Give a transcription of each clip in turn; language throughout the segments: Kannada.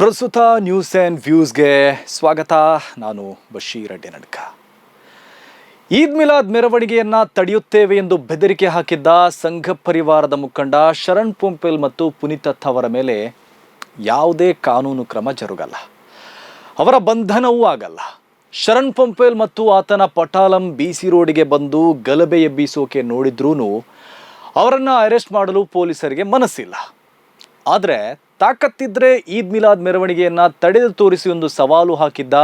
ಪ್ರಸ್ತುತ ನ್ಯೂಸ್ ಆ್ಯಂಡ್ ವ್ಯೂಸ್ಗೆ ಸ್ವಾಗತ, ನಾನು ಬಶೀರ್ ಅಡ್ಡಿ ನಡ್ಕ ಈದ್ ಮಿಲಾದ್ ಮೆರವಣಿಗೆಯನ್ನ ತಡೆಯುತ್ತೇವೆ ಎಂದು ಬೆದರಿಕೆ ಹಾಕಿದ್ದ ಸಂಘ ಪರಿವಾರದ ಮುಖಂಡ ಶರಣ್ ಪೊಂಪೆಲ್ ಮತ್ತು ಪುನೀತತ್ ಅವರ ಮೇಲೆ ಯಾವುದೇ ಕಾನೂನು ಕ್ರಮ ಜರುಗಲ್ಲ. ಅವರ ಬಂಧನವೂ ಆಗಲ್ಲ. ಶರಣ್ ಪೊಂಪೆಲ್ ಮತ್ತು ಆತನ ಪಟಾಲಂ ಬಿ ಸಿ ರೋಡಿಗೆ ಬಂದು ಗಲಭೆ ಎಬ್ಬಿಸೋಕೆ ನೋಡಿದ್ರೂ ಅವರನ್ನು ಅರೆಸ್ಟ್ ಮಾಡಲು ಪೊಲೀಸರಿಗೆ ಮನಸ್ಸಿಲ್ಲ. ಆದರೆ ತಾಕತ್ತಿದ್ರೆ ಈದ್ ಮಿಲಾದ್ ಮೆರವಣಿಗೆಯನ್ನು ತಡೆದು ತೋರಿಸಿ ಒಂದು ಸವಾಲು ಹಾಕಿದ್ದ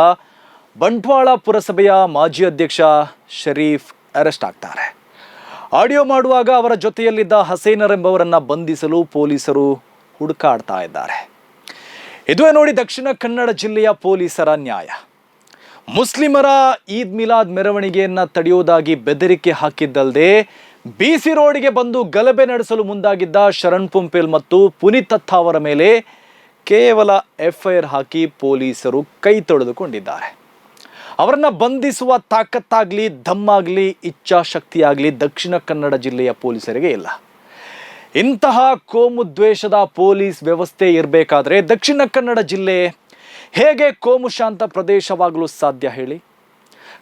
ಬಂಟ್ವಾಳ ಪುರಸಭೆಯ ಮಾಜಿ ಅಧ್ಯಕ್ಷ ಶರೀಫ್ ಅರೆಸ್ಟ್ ಆಗ್ತಾರೆ. ಆಡಿಯೋ ಮಾಡುವಾಗ ಅವರ ಜೊತೆಯಲ್ಲಿದ್ದ ಹಸೇನರ್ ಎಂಬವರನ್ನ ಬಂಧಿಸಲು ಪೊಲೀಸರು ಹುಡುಕಾಡ್ತಾ ಇದ್ದಾರೆ. ಇದುವೇ ನೋಡಿ ದಕ್ಷಿಣ ಕನ್ನಡ ಜಿಲ್ಲೆಯ ಪೊಲೀಸರ ನ್ಯಾಯ. ಮುಸ್ಲಿಮರ ಈದ್ ಮಿಲಾದ್ ಮೆರವಣಿಗೆಯನ್ನು ತಡೆಯೋದಾಗಿ ಬೆದರಿಕೆ ಹಾಕಿದ್ದಲ್ಲದೆ ಬಿಸಿ ರೋಡಿಗೆ ಬಂದು ಗಲಭೆ ನಡೆಸಲು ಮುಂದಾಗಿದ್ದ ಶರಣ್ ಪುಂಪೇಲ್ ಮತ್ತು ಪುನೀತ್ ಅವರ ಮೇಲೆ ಕೇವಲ ಎಫ್ಐಆರ್ ಹಾಕಿ ಪೊಲೀಸರು ಕೈ ತೊಳೆದುಕೊಂಡಿದ್ದಾರೆ. ಅವರನ್ನು ಬಂಧಿಸುವ ತಾಕತ್ತಾಗ್ಲಿ, ದಮ್ಮಾಗಲಿ, ಇಚ್ಛಾಶಕ್ತಿಯಾಗಲಿ ದಕ್ಷಿಣ ಕನ್ನಡ ಜಿಲ್ಲೆಯ ಪೊಲೀಸರಿಗೆ ಇಲ್ಲ. ಇಂತಹ ಕೋಮು ದ್ವೇಷದ ಪೊಲೀಸ್ ವ್ಯವಸ್ಥೆ ಇರಬೇಕಾದ್ರೆ ದಕ್ಷಿಣ ಕನ್ನಡ ಜಿಲ್ಲೆ ಹೇಗೆ ಕೋಮು ಶಾಂತ ಪ್ರದೇಶವಾಗಲು ಸಾಧ್ಯ ಹೇಳಿ?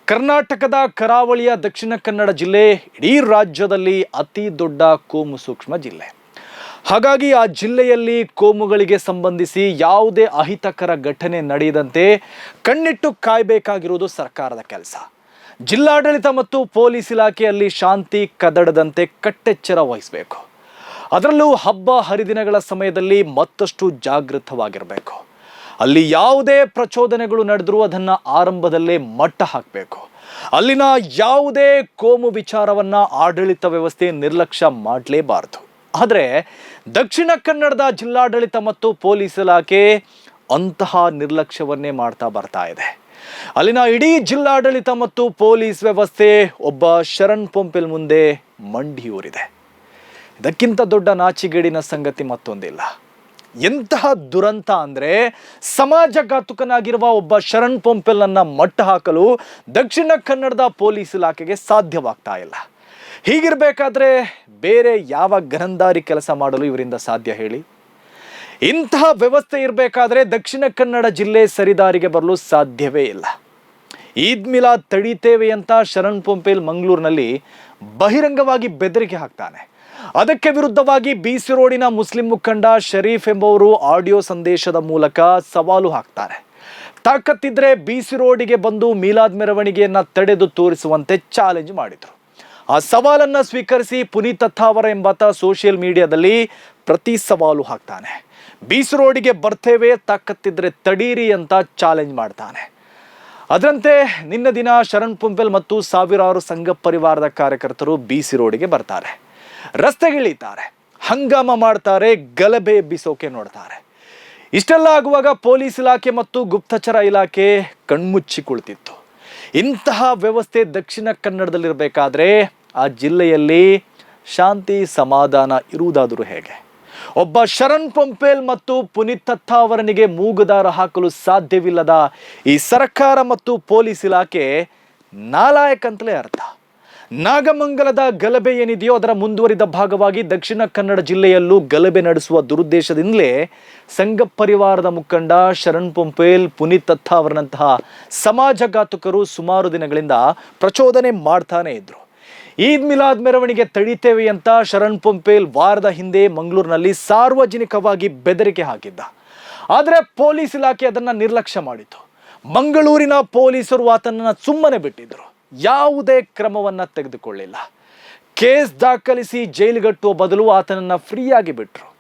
ಕರ್ನಾಟಕದ ಕರಾವಳಿಯ ದಕ್ಷಿಣ ಕನ್ನಡ ಜಿಲ್ಲೆ ಇಡೀ ರಾಜ್ಯದಲ್ಲಿ ಅತಿ ದೊಡ್ಡ ಕೋಮು ಸೂಕ್ಷ್ಮ ಜಿಲ್ಲೆ. ಹಾಗಾಗಿ ಆ ಜಿಲ್ಲೆಯಲ್ಲಿ ಕೋಮುಗಳಿಗೆ ಸಂಬಂಧಿಸಿ ಯಾವುದೇ ಅಹಿತಕರ ಘಟನೆ ನಡೆಯದಂತೆ ಕಣ್ಣಿಟ್ಟು ಕಾಯಬೇಕಾಗಿರುವುದು ಸರ್ಕಾರದ ಕೆಲಸ. ಜಿಲ್ಲಾಡಳಿತ ಮತ್ತು ಪೊಲೀಸ್ ಇಲಾಖೆಯಲ್ಲಿ ಶಾಂತಿ ಕದಡದಂತೆ ಕಟ್ಟೆಚ್ಚರ ವಹಿಸಬೇಕು. ಅದರಲ್ಲೂ ಹಬ್ಬ ಹರಿದಿನಗಳ ಸಮಯದಲ್ಲಿ ಮತ್ತಷ್ಟು ಜಾಗೃತವಾಗಿರಬೇಕು. ಅಲ್ಲಿ ಯಾವುದೇ ಪ್ರಚೋದನೆಗಳು ನಡೆದರೂ ಅದನ್ನು ಆರಂಭದಲ್ಲೇ ಮಟ್ಟ ಹಾಕಬೇಕು. ಅಲ್ಲಿನ ಯಾವುದೇ ಕೋಮು ವಿಚಾರವನ್ನು ಆಡಳಿತ ವ್ಯವಸ್ಥೆ ನಿರ್ಲಕ್ಷ್ಯ ಮಾಡಲೇಬಾರದು. ಆದರೆ ದಕ್ಷಿಣ ಕನ್ನಡದ ಜಿಲ್ಲಾಡಳಿತ ಮತ್ತು ಪೊಲೀಸ್ ಇಲಾಖೆ ಅಂತಹ ನಿರ್ಲಕ್ಷ್ಯವನ್ನೇ ಮಾಡ್ತಾ ಬರ್ತಾ ಇದೆ. ಅಲ್ಲಿನ ಇಡೀ ಜಿಲ್ಲಾಡಳಿತ ಮತ್ತು ಪೊಲೀಸ್ ವ್ಯವಸ್ಥೆ ಒಬ್ಬ ಶರಣ್ ಪೊಂಪಿಲ್ ಮುಂದೆ ಮಂಡಿಯೂರಿದೆ. ಇದಕ್ಕಿಂತ ದೊಡ್ಡ ನಾಚಿಗೇಡಿನ ಸಂಗತಿ ಮತ್ತೊಂದಿಲ್ಲ. ಎಂತಹ ದುರಂತ ಅಂದ್ರೆ ಸಮಾಜಘಾತುಕನಾಗಿರುವ ಒಬ್ಬ ಶರಣ್ ಪೊಂಪೆಲನ್ನು ಮಟ್ಟ ಹಾಕಲು ದಕ್ಷಿಣ ಕನ್ನಡದ ಪೊಲೀಸ್ ಇಲಾಖೆಗೆ ಸಾಧ್ಯವಾಗ್ತಾ ಇಲ್ಲ. ಹೀಗಿರಬೇಕಾದ್ರೆ ಬೇರೆ ಯಾವ ಗರಂದಾರಿ ಕೆಲಸ ಮಾಡಲು ಇವರಿಂದ ಸಾಧ್ಯ ಹೇಳಿ? ಇಂತಹ ವ್ಯವಸ್ಥೆ ಇರಬೇಕಾದ್ರೆ ದಕ್ಷಿಣ ಕನ್ನಡ ಜಿಲ್ಲೆ ಸರಿದಾರಿಗೆ ಬರಲು ಸಾಧ್ಯವೇ ಇಲ್ಲ. ಈದ್ ಮಿಲಾದ್ ತಡೀತೇವೆ ಅಂತ ಶರಣ್ ಪೊಂಪೆಲ್ ಮಂಗಳೂರಿನಲ್ಲಿ ಬಹಿರಂಗವಾಗಿ ಬೆದರಿಕೆ ಹಾಕ್ತಾನೆ. ಅದಕ್ಕೆ ವಿರುದ್ಧವಾಗಿ ಬಿಸಿ ರೋಡಿನ ಮುಸ್ಲಿಂ ಮುಖಂಡ ಶರೀಫ್ ಎಂಬವರು ಆಡಿಯೋ ಸಂದೇಶದ ಮೂಲಕ ಸವಾಲು ಹಾಕ್ತಾರೆ. ತಾಕತ್ತಿದ್ರೆ ಬಿಸಿ ರೋಡಿಗೆ ಬಂದು ಮೀಲಾದ್ ಮೆರವಣಿಗೆಯನ್ನ ತಡೆದು ತೋರಿಸುವಂತೆ ಚಾಲೆಂಜ್ ಮಾಡಿದರು. ಆ ಸವಾಲನ್ನು ಸ್ವೀಕರಿಸಿ ಪುನೀತ್ ಅಥಾವರ ಎಂಬಾತ ಸೋಷಿಯಲ್ ಮೀಡಿಯಾದಲ್ಲಿ ಪ್ರತಿ ಸವಾಲು ಹಾಕ್ತಾನೆ. ಬೀಸು ರೋಡಿಗೆ ಬರ್ತೇವೆ, ತಾಕತ್ತಿದ್ರೆ ತಡೀರಿ ಅಂತ ಚಾಲೆಂಜ್ ಮಾಡ್ತಾನೆ. ಅದರಂತೆ ನಿನ್ನ ದಿನ ಶರಣ್ ಪುಂಪೆಲ್ ಮತ್ತು ಸಾವಿರಾರು ಸಂಘ ಪರಿವಾರದ ಕಾರ್ಯಕರ್ತರು ಬಿಸಿ ರೋಡಿಗೆ ಬರ್ತಾರೆ. ರಸ್ತೆಗಿಳಿತಾರೆ ಹಂಗಾಮ ಮಾಡ್ತಾರೆ, ಗಲಭೆ ಎಬ್ಬಿಸೋಕೆ ನೋಡ್ತಾರೆ. ಇಷ್ಟೆಲ್ಲ ಆಗುವಾಗ ಪೊಲೀಸ್ ಇಲಾಖೆ ಮತ್ತು ಗುಪ್ತಚರ ಇಲಾಖೆ ಕಣ್ಮುಚ್ಚಿ ಕುಳಿತಿತ್ತು ಇಂತಹ ವ್ಯವಸ್ಥೆ ದಕ್ಷಿಣ ಕನ್ನಡದಲ್ಲಿರಬೇಕಾದ್ರೆ ಆ ಜಿಲ್ಲೆಯಲ್ಲಿ ಶಾಂತಿ ಸಮಾಧಾನ ಇರುವುದಾದರೂ ಹೇಗೆ? ಒಬ್ಬ ಶರಣ್ ಪಂಪೇಲ್ ಮತ್ತು ಪುನೀತ್ ಅವರನಿಗೆ ಮೂಗುದಾರ ಹಾಕಲು ಸಾಧ್ಯವಿಲ್ಲದ ಈ ಸರ್ಕಾರ ಮತ್ತು ಪೊಲೀಸ್ ಇಲಾಖೆ ನಾಲಾಯಕ್ ಅಂತಲೇ ಅರ್ಥ. ನಾಗಮಂಗಲದ ಗಲಭೆ ಏನಿದೆಯೋ ಅದರ ಮುಂದುವರಿದ ಭಾಗವಾಗಿ ದಕ್ಷಿಣ ಕನ್ನಡ ಜಿಲ್ಲೆಯಲ್ಲೂ ಗಲಭೆ ನಡೆಸುವ ದುರುದ್ದೇಶದಿಂದಲೇ ಸಂಘ ಪರಿವಾರದ ಮುಖಂಡ ಶರಣ್ ಪೊಂಪೇಲ್, ಪುನೀತ್ ತತ್ತ ಸಮಾಜ ಸಮಾಜಘಾತುಕರು ಸುಮಾರು ದಿನಗಳಿಂದ ಪ್ರಚೋದನೆ ಮಾಡ್ತಾನೆ ಇದ್ರು. ಈದ್ ಮಿಲಾದ್ ಮೆರವಣಿಗೆ ತಡೀತೇವೆ ಅಂತ ಶರಣ್ ಪೊಂಪೇಲ್ ವಾರದ ಹಿಂದೆ ಮಂಗಳೂರಿನಲ್ಲಿ ಸಾರ್ವಜನಿಕವಾಗಿ ಬೆದರಿಕೆ ಹಾಕಿದ್ದ. ಆದರೆ ಪೊಲೀಸ್ ಇಲಾಖೆ ಅದನ್ನು ನಿರ್ಲಕ್ಷ್ಯ ಮಾಡಿತು ಮಂಗಳೂರಿನ ಪೊಲೀಸರು ಆತನನ್ನು ಸುಮ್ಮನೆ ಬಿಟ್ಟಿದ್ರು. ಯಾವುದೇ ಕ್ರಮವನ್ನ ತೆಗೆದುಕೊಳ್ಳಿಲ್ಲ. ಕೇಸ್ ದಾಖಲಿಸಿ ಜೈಲುಗಟ್ಟುವ ಬದಲು ಆತನನ್ನ ಫ್ರೀಯಾಗಿ ಬಿಟ್ರು.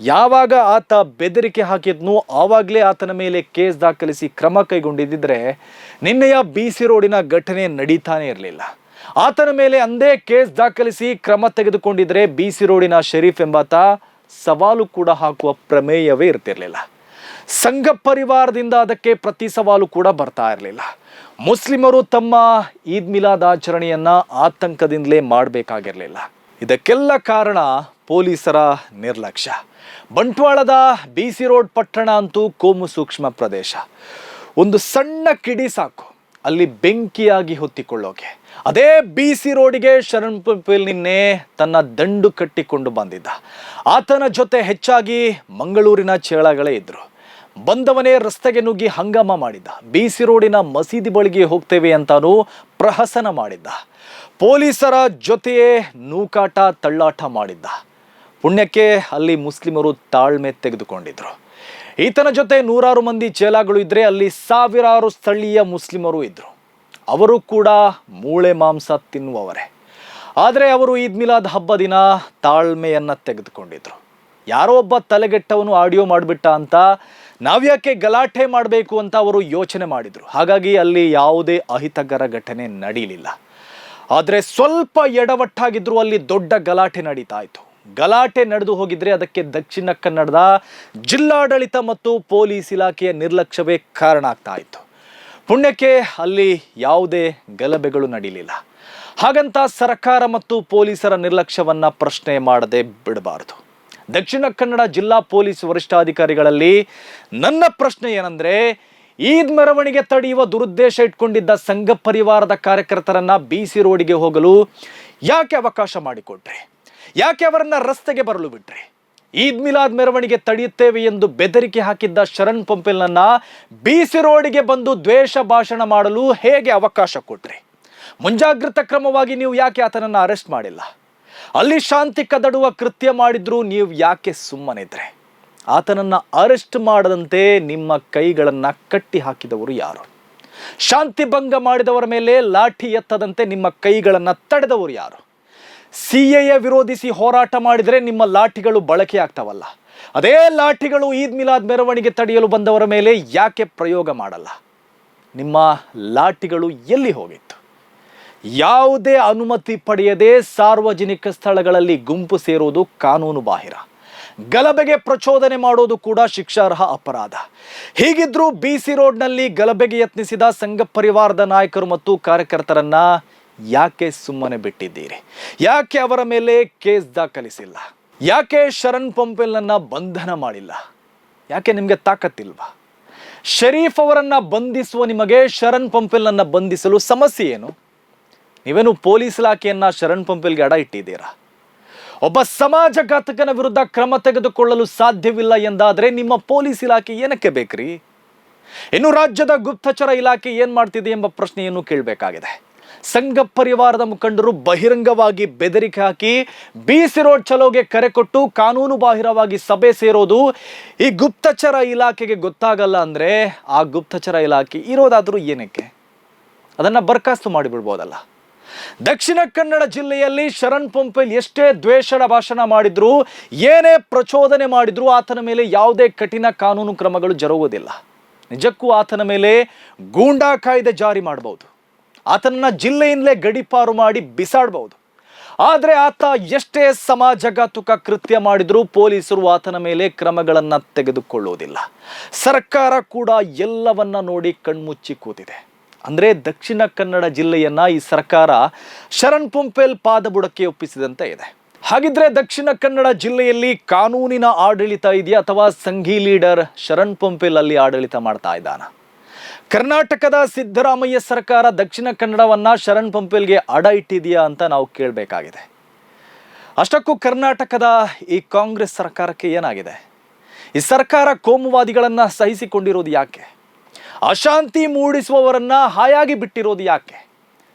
ಯಾವಾಗ ಆತ ಬೆದರಿಕೆ ಹಾಕಿದ್ನೋ ಆವಾಗಲೇ ಆತನ ಮೇಲೆ ಕೇಸ್ ದಾಖಲಿಸಿ ಕ್ರಮ ಕೈಗೊಂಡಿದ್ದರೆ ನಿನ್ನೆಯ ಬಿ ಸಿ ರೋಡಿನ ಘಟನೆ ನಡೀತಾನೆ ಇರಲಿಲ್ಲ. ಆತನ ಮೇಲೆ ಅಂದೇ ಕೇಸ್ ದಾಖಲಿಸಿ ಕ್ರಮ ತೆಗೆದುಕೊಂಡಿದ್ರೆ ಬಿ ಸಿ ರೋಡಿನ ಶರೀಫ್ ಎಂಬಾತ ಸವಾಲು ಕೂಡ ಹಾಕುವ ಪ್ರಮೇಯವೇ ಇರ್ತಿರಲಿಲ್ಲ. ಸಂಘ ಪರಿವಾರದಿಂದ ಅದಕ್ಕೆ ಪ್ರತಿ ಸವಾಲು ಕೂಡ ಬರ್ತಾ ಇರಲಿಲ್ಲ. ಮುಸ್ಲಿಮರು ತಮ್ಮ ಈದ್ ಮಿಲಾದ್ ಆಚರಣೆಯನ್ನು ಆತಂಕದಿಂದಲೇ ಮಾಡಬೇಕಾಗಿರಲಿಲ್ಲ. ಇದಕ್ಕೆಲ್ಲ ಕಾರಣ ಪೊಲೀಸರ ನಿರ್ಲಕ್ಷ್ಯ. ಬಂಟ್ವಾಳದ ಬಿ ಸಿ ರೋಡ್ ಪಟ್ಟಣ ಅಂತೂ ಕೋಮು ಸೂಕ್ಷ್ಮ ಪ್ರದೇಶ. ಒಂದು ಸಣ್ಣ ಕಿಡಿ ಸಾಕು. ಅಲ್ಲಿ ಬೆಂಕಿಯಾಗಿ ಹೊತ್ತಿಕೊಳ್ಳೋಕೆ. ಅದೇ ಬಿ ಸಿ ರೋಡಿಗೆ ಶರಣ್ ಪಂಪೇಲ್ ನಿನ್ನೆ ತನ್ನ ದಂಡು ಕಟ್ಟಿಕೊಂಡು ಬಂದಿದ್ದ. ಆತನ ಜೊತೆ ಹೆಚ್ಚಾಗಿ ಮಂಗಳೂರಿನ ಚೇಳಗಳೇ ಇದ್ರು. ಬಂದವನೇ ರಸ್ತೆಗೆ ನುಗ್ಗಿ ಹಂಗಾಮ ಮಾಡಿದ್ದ. ಬಿಸಿ ರೋಡಿನ ಮಸೀದಿ ಬಳಿಗೆ ಹೋಗ್ತೇವೆ ಅಂತಾನು ಪ್ರಹಸನ ಮಾಡಿದ್ದ. ಪೊಲೀಸರ ಜೊತೆಯೇ ನೂಕಾಟ, ತಳ್ಳಾಟ ಮಾಡಿದ್ದ. ಪುಣ್ಯಕ್ಕೆ ಅಲ್ಲಿ ಮುಸ್ಲಿಮರು ತಾಳ್ಮೆ ತೆಗೆದುಕೊಂಡಿದ್ರು. ಈತನ ಜೊತೆ ನೂರಾರು ಮಂದಿ ಚೇಲಾಗಳು ಇದ್ರೆ ಅಲ್ಲಿ ಸಾವಿರಾರು ಸ್ಥಳೀಯ ಮುಸ್ಲಿಮರು ಇದ್ರು. ಅವರು ಕೂಡ ಮೂಳೆ ಮಾಂಸ ತಿನ್ನುವವರೇ. ಆದರೆ ಅವರು ಈದ್ ಮಿಲಾದ್ ಹಬ್ಬ ದಿನ ತಾಳ್ಮೆಯನ್ನ ತೆಗೆದುಕೊಂಡಿದ್ರು. ಯಾರೋ ಒಬ್ಬ ತಲೆಗೆಟ್ಟವನು ಆಡಿಯೋ ಮಾಡಿಬಿಟ್ಟ ಅಂತ ನಾವ್ಯಾಕೆ ಗಲಾಟೆ ಮಾಡಬೇಕು ಅಂತ ಅವರು ಯೋಚನೆ ಮಾಡಿದರು. ಹಾಗಾಗಿ ಅಲ್ಲಿ ಯಾವುದೇ ಅಹಿತಕರ ಘಟನೆ ನಡೀಲಿಲ್ಲ. ಆದರೆ ಸ್ವಲ್ಪ ಎಡವಟ್ಟಾಗಿದ್ದರೂ ಅಲ್ಲಿ ದೊಡ್ಡ ಗಲಾಟೆ ನಡೀತಾ ಇತ್ತು ಗಲಾಟೆ ನಡೆದು ಹೋಗಿದ್ರೆ ಅದಕ್ಕೆ ದಕ್ಷಿಣ ಕನ್ನಡದ ಜಿಲ್ಲಾಡಳಿತ ಮತ್ತು ಪೊಲೀಸ್ ಇಲಾಖೆಯ ನಿರ್ಲಕ್ಷ್ಯವೇ ಕಾರಣ ಆಗ್ತಾ ಇತ್ತು ಪುಣ್ಯಕ್ಕೆ ಅಲ್ಲಿ ಯಾವುದೇ ಗಲಭೆಗಳು ನಡೀಲಿಲ್ಲ. ಹಾಗಂತ ಸರ್ಕಾರ ಮತ್ತು ಪೊಲೀಸರ ನಿರ್ಲಕ್ಷ್ಯವನ್ನು ಪ್ರಶ್ನೆ ಮಾಡದೆ ಬಿಡಬಾರದು. ದಕ್ಷಿಣ ಕನ್ನಡ ಜಿಲ್ಲಾ ಪೊಲೀಸ್ ವರಿಷ್ಠಾಧಿಕಾರಿಗಳಲ್ಲಿ ನನ್ನ ಪ್ರಶ್ನೆ ಏನಂದ್ರೆ, ಈದ್ ಮೆರವಣಿಗೆ ತಡೆಯುವ ದುರುದ್ದೇಶ ಇಟ್ಕೊಂಡಿದ್ದ ಸಂಘ ಪರಿವಾರದ ಕಾರ್ಯಕರ್ತರನ್ನ ಬಿಸಿ ರೋಡಿಗೆ ಹೋಗಲು ಯಾಕೆ ಅವಕಾಶ ಮಾಡಿಕೊಟ್ರಿ? ಯಾಕೆ ಅವರನ್ನ ರಸ್ತೆಗೆ ಬರಲು ಬಿಟ್ರಿ? ಈದ್ ಮಿಲಾದ್ ಮೆರವಣಿಗೆ ತಡೆಯುತ್ತೇವೆ ಎಂದು ಬೆದರಿಕೆ ಹಾಕಿದ್ದ ಶರಣ್ ಪಂಪೆಲ್ನನ್ನ ಬಿಸಿ ರೋಡಿಗೆ ಬಂದು ದ್ವೇಷ ಭಾಷಣ ಮಾಡಲು ಹೇಗೆ ಅವಕಾಶ ಕೊಟ್ರಿ? ಮುಂಜಾಗ್ರತಾ ಕ್ರಮವಾಗಿ ನೀವು ಯಾಕೆ ಆತನನ್ನ ಅರೆಸ್ಟ್ ಮಾಡಿಲ್ಲ? ಅಲ್ಲಿ ಶಾಂತಿ ಕದಡುವ ಕೃತ್ಯ ಮಾಡಿದ್ರು ನೀವು ಯಾಕೆ ಸುಮ್ಮನಿದ್ರೆ? ಆತನನ್ನ ಅರೆಸ್ಟ್ ಮಾಡದಂತೆ ನಿಮ್ಮ ಕೈಗಳನ್ನು ಕಟ್ಟಿ ಹಾಕಿದವರು ಯಾರು? ಶಾಂತಿ ಭಂಗ ಮಾಡಿದವರ ಮೇಲೆ ಲಾಠಿ ಎತ್ತದಂತೆ ನಿಮ್ಮ ಕೈಗಳನ್ನು ತಡೆದವರು ಯಾರು? ಸಿ ಎ ವಿರೋಧಿಸಿ ಹೋರಾಟ ಮಾಡಿದರೆ ನಿಮ್ಮ ಲಾಠಿಗಳು ಬಳಕೆ ಆಗ್ತಾವಲ್ಲ. ಅದೇ ಲಾಠಿಗಳು ಈದ್ ಮಿಲಾದ್ ಮೆರವಣಿಗೆ ತಡೆಯಲು ಬಂದವರ ಮೇಲೆ ಯಾಕೆ ಪ್ರಯೋಗ ಮಾಡಲ್ಲ? ನಿಮ್ಮ ಲಾಠಿಗಳು ಎಲ್ಲಿ ಹೋಗಿತ್ತು? ಯಾವುದೇ ಅನುಮತಿ ಪಡೆಯದೆ ಸಾರ್ವಜನಿಕ ಸ್ಥಳಗಳಲ್ಲಿ ಗುಂಪು ಸೇರುವುದು ಕಾನೂನು ಬಾಹಿರ. ಗಲಭೆಗೆ ಪ್ರಚೋದನೆ ಮಾಡೋದು ಕೂಡ ಶಿಕ್ಷಾರ್ಹ ಅಪರಾಧ. ಹೀಗಿದ್ರೂ ಬಿಸಿ ರೋಡ್ನಲ್ಲಿ ಗಲಭೆಗೆ ಯತ್ನಿಸಿದ ಸಂಘ ಪರಿವಾರದ ನಾಯಕರು ಮತ್ತು ಕಾರ್ಯಕರ್ತರನ್ನ ಯಾಕೆ ಸುಮ್ಮನೆ ಬಿಟ್ಟಿದ್ದೀರಿ? ಯಾಕೆ ಅವರ ಮೇಲೆ ಕೇಸ್ ದಾಖಲಿಸಿಲ್ಲ? ಯಾಕೆ ಶರಣ್ ಪಂಪೆಲ್ನನ್ನ ಬಂಧನ ಮಾಡಿಲ್ಲ? ಯಾಕೆ ನಿಮಗೆ ತಾಕತ್ತಿಲ್ವಾ? ಶರೀಫ್ ಅವರನ್ನ ಬಂಧಿಸುವ ನಿಮಗೆ ಶರಣ್ ಪಂಪೆಲ್ನನ್ನ ಬಂಧಿಸಲು ಸಮಸ್ಯೆ ಏನು? ನೀವೇನು ಪೊಲೀಸ್ ಇಲಾಖೆಯನ್ನ ಶರಣ್ ಪಂಪಿಲ್ಗೆ ಅಡ ಇಟ್ಟಿದ್ದೀರಾ? ಒಬ್ಬ ಸಮಾಜಘಾತಕನ ವಿರುದ್ಧ ಕ್ರಮ ತೆಗೆದುಕೊಳ್ಳಲು ಸಾಧ್ಯವಿಲ್ಲ ಎಂದಾದರೆ ನಿಮ್ಮ ಪೊಲೀಸ್ ಇಲಾಖೆ ಏನಕ್ಕೆ ಬೇಕ್ರಿ? ಇನ್ನು ರಾಜ್ಯದ ಗುಪ್ತಚರ ಇಲಾಖೆ ಏನ್ ಮಾಡ್ತಿದೆ ಎಂಬ ಪ್ರಶ್ನೆಯನ್ನು ಕೇಳಬೇಕಾಗಿದೆ. ಸಂಘ ಪರಿವಾರದ ಮುಖಂಡರು ಬಹಿರಂಗವಾಗಿ ಬೆದರಿಕೆ ಹಾಕಿ ಬಿಸಿ ರೋಡ್ ಚಲೋಗೆ ಕರೆ ಕೊಟ್ಟು ಕಾನೂನು ಬಾಹಿರವಾಗಿ ಸಭೆ ಸೇರೋದು ಈ ಗುಪ್ತಚರ ಇಲಾಖೆಗೆ ಗೊತ್ತಾಗಲ್ಲ ಅಂದ್ರೆ ಆ ಗುಪ್ತಚರ ಇಲಾಖೆ ಇರೋದಾದರೂ ಏನಕ್ಕೆ? ಅದನ್ನ ಬರ್ಖಾಸ್ತು ಮಾಡಿಬಿಡ್ಬೋದಲ್ಲ. ದಕ್ಷಿಣ ಕನ್ನಡ ಜಿಲ್ಲೆಯಲ್ಲಿ ಶರಣ್ ಪಂಪೆಲ್ ಎಷ್ಟೇ ದ್ವೇಷದ ಭಾಷಣ ಮಾಡಿದ್ರು, ಏನೇ ಪ್ರಚೋದನೆ ಮಾಡಿದ್ರು ಆತನ ಮೇಲೆ ಯಾವುದೇ ಕಠಿಣ ಕಾನೂನು ಕ್ರಮಗಳು ಜರುಗುವುದಿಲ್ಲ. ನಿಜಕ್ಕೂ ಆತನ ಮೇಲೆ ಗೂಂಡಾ ಕಾಯ್ದೆ ಜಾರಿ ಮಾಡಬಹುದು. ಆತನನ್ನ ಜಿಲ್ಲೆಯಿಂದಲೇ ಗಡಿಪಾರು ಮಾಡಿ ಬಿಸಾಡಬಹುದು. ಆದರೆ ಆತ ಎಷ್ಟೇ ಸಮಾಜಘಾತುಕ ಕೃತ್ಯ ಮಾಡಿದರೂ ಪೊಲೀಸರು ಆತನ ಮೇಲೆ ಕ್ರಮಗಳನ್ನು ತೆಗೆದುಕೊಳ್ಳುವುದಿಲ್ಲ. ಸರ್ಕಾರ ಕೂಡ ಎಲ್ಲವನ್ನ ನೋಡಿ ಕಣ್ಮುಚ್ಚಿ ಕೂತಿದೆ. ಅಂದರೆ ದಕ್ಷಿಣ ಕನ್ನಡ ಜಿಲ್ಲೆಯನ್ನು ಈ ಸರ್ಕಾರ ಶರಣ್ ಪೊಂಪೆಲ್ ಪಾದಬುಡಕ್ಕೆ ಒಪ್ಪಿಸಿದಂತೆ ಇದೆ. ಹಾಗಿದ್ರೆ ದಕ್ಷಿಣ ಕನ್ನಡ ಜಿಲ್ಲೆಯಲ್ಲಿ ಕಾನೂನಿನ ಆಡಳಿತ ಇದೆಯಾ ಅಥವಾ ಸಂಘಿ ಲೀಡರ್ ಶರಣ್ ಪೊಂಪೆಲ್ ಅಲ್ಲಿ ಆಡಳಿತ ಮಾಡ್ತಾ ಇದ್ದಾನ? ಕರ್ನಾಟಕದ ಸಿದ್ದರಾಮಯ್ಯ ಸರ್ಕಾರ ದಕ್ಷಿಣ ಕನ್ನಡವನ್ನ ಶರಣ್ ಪಂಪೆಲ್ಗೆ ಅಡ ಇಟ್ಟಿದೆಯಾ ಅಂತ ನಾವು ಕೇಳಬೇಕಾಗಿದೆ. ಅಷ್ಟಕ್ಕೂ ಕರ್ನಾಟಕದ ಈ ಕಾಂಗ್ರೆಸ್ ಸರ್ಕಾರಕ್ಕೆ ಏನಾಗಿದೆ? ಈ ಸರ್ಕಾರ ಕೋಮುವಾದಿಗಳನ್ನು ಸಹಿಸಿಕೊಂಡಿರೋದು ಯಾಕೆ? ಅಶಾಂತಿ ಮೂಡಿಸುವವರನ್ನ ಹಾಯಾಗಿ ಬಿಟ್ಟಿರೋದು ಯಾಕೆ?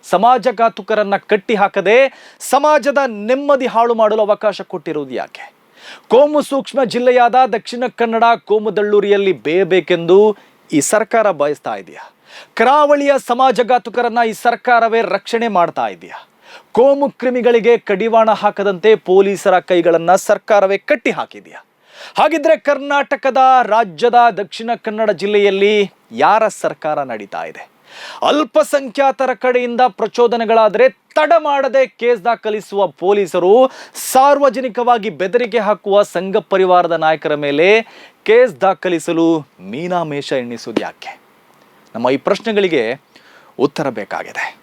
ಸಮಾಜ ಘಾತುಕರನ್ನ ಕಟ್ಟಿ ಹಾಕದೆ ಸಮಾಜದ ನೆಮ್ಮದಿ ಹಾಳು ಮಾಡಲು ಅವಕಾಶ ಕೊಟ್ಟಿರೋದು ಯಾಕೆ? ಕೋಮು ಸೂಕ್ಷ್ಮ ಜಿಲ್ಲೆಯಾದ ದಕ್ಷಿಣ ಕನ್ನಡ ಕೋಮುದಳ್ಳೂರಿಯಲ್ಲಿ ಬೇಯಬೇಕೆಂದು ಈ ಸರ್ಕಾರ ಬಯಸ್ತಾ ಇದೆಯಾ? ಕರಾವಳಿಯ ಸಮಾಜಘಾತುಕರನ್ನ ಈ ಸರ್ಕಾರವೇ ರಕ್ಷಣೆ ಮಾಡ್ತಾ ಇದೆಯಾ? ಕೋಮು ಕ್ರಿಮಿಗಳಿಗೆ ಕಡಿವಾಣ ಹಾಕದಂತೆ ಪೊಲೀಸರ ಕೈಗಳನ್ನ ಸರ್ಕಾರವೇ ಕಟ್ಟಿ ಹಾಕಿದೆಯಾ ಹಾಗಿದ್ರೆ ಕರ್ನಾಟಕದ ರಾಜ್ಯದ ದಕ್ಷಿಣ ಕನ್ನಡ ಜಿಲ್ಲೆಯಲ್ಲಿ ಯಾರ ಸರ್ಕಾರ ನಡೀತಾ ಇದೆ? ಅಲ್ಪಸಂಖ್ಯಾತರ ಕಡೆಯಿಂದ ಪ್ರಚೋದನೆಗಳಾದರೆ ತಡ ಮಾಡದೆ ಕೇಸ್ ದಾಖಲಿಸುವ ಪೊಲೀಸರು, ಸಾರ್ವಜನಿಕವಾಗಿ ಬೆದರಿಕೆ ಹಾಕುವ ಸಂಘ ಪರಿವಾರದ ನಾಯಕರ ಮೇಲೆ ಕೇಸ್ ದಾಖಲಿಸಲು ಮೀನಾಮೇಷ ಎಣ್ಣಿಸುವುದು ಯಾಕೆ? ನಮ್ಮ ಈ ಪ್ರಶ್ನೆಗಳಿಗೆ ಉತ್ತರ ಬೇಕಾಗಿದೆ.